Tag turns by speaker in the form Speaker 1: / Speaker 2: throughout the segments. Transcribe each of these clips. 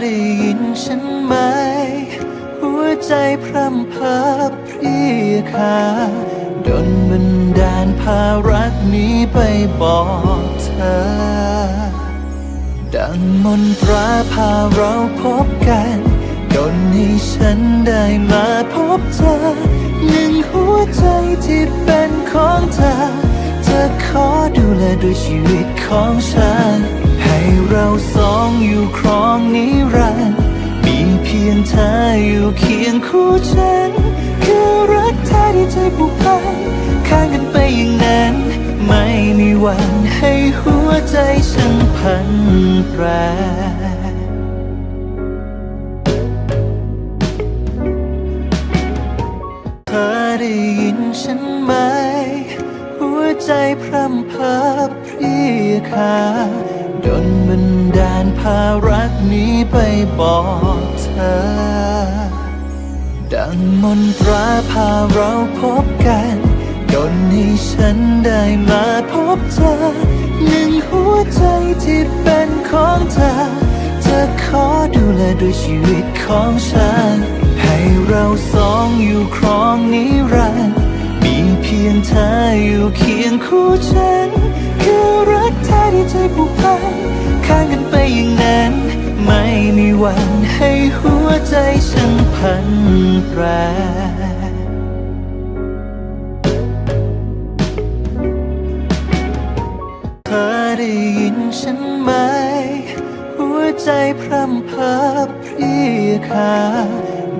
Speaker 1: ได้ยินฉันไหม หัวใจพร่ำเพอพรีคาดนบันดาลพารักนี้ไปบอกเธอ ดังมนตราพาเราพบกันดนให้ฉันได้มาพบเธอ หนึ่งหัวใจที่เป็นของเธอ เธอขอดูแลด้วยชีวิตของฉัน เราสองอยู่ครองนิรันดร์มีเพียงเธออยู่เคียงคู่ฉัน คือรักแท้ที่ใจผูกพันข้างกันไปอย่างนั้น ไม่มีวันให้หัวใจฉันพันแปรเธอได้ยินฉันไหม หัวใจพร่ำเพ้อเพรียคา ดนบันดาลพารักนี้ไปบอกเธอ ดังมนตราพาเราพบกันดนให้ฉันได้มาพบเธอ หนึ่งหัวใจที่เป็นของเธอเธอขอดูแลด้วยชีวิตของฉัน ให้เราสองอยู่ครองนิรันดร์มีเพียงเธออยู่เคียงคู่ฉัน ใจผูกพันข้างกันไปอย่างนั้น ไม่มีวันให้หัวใจฉันพันแปรเธอได้ยินฉันไหม หัวใจพร่ำเพอเพรียคา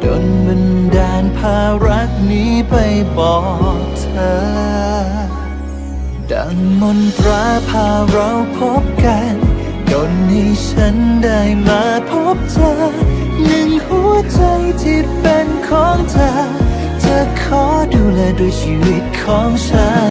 Speaker 1: ดนบันดาลพารักนี้ไปบอกเธอ ดังมนตราพาเราพบกันดนให้ฉันได้มาพบเธอ หนึ่งหัวใจที่เป็นของเธอ เธอขอดูแลด้วยชีวิตของฉัน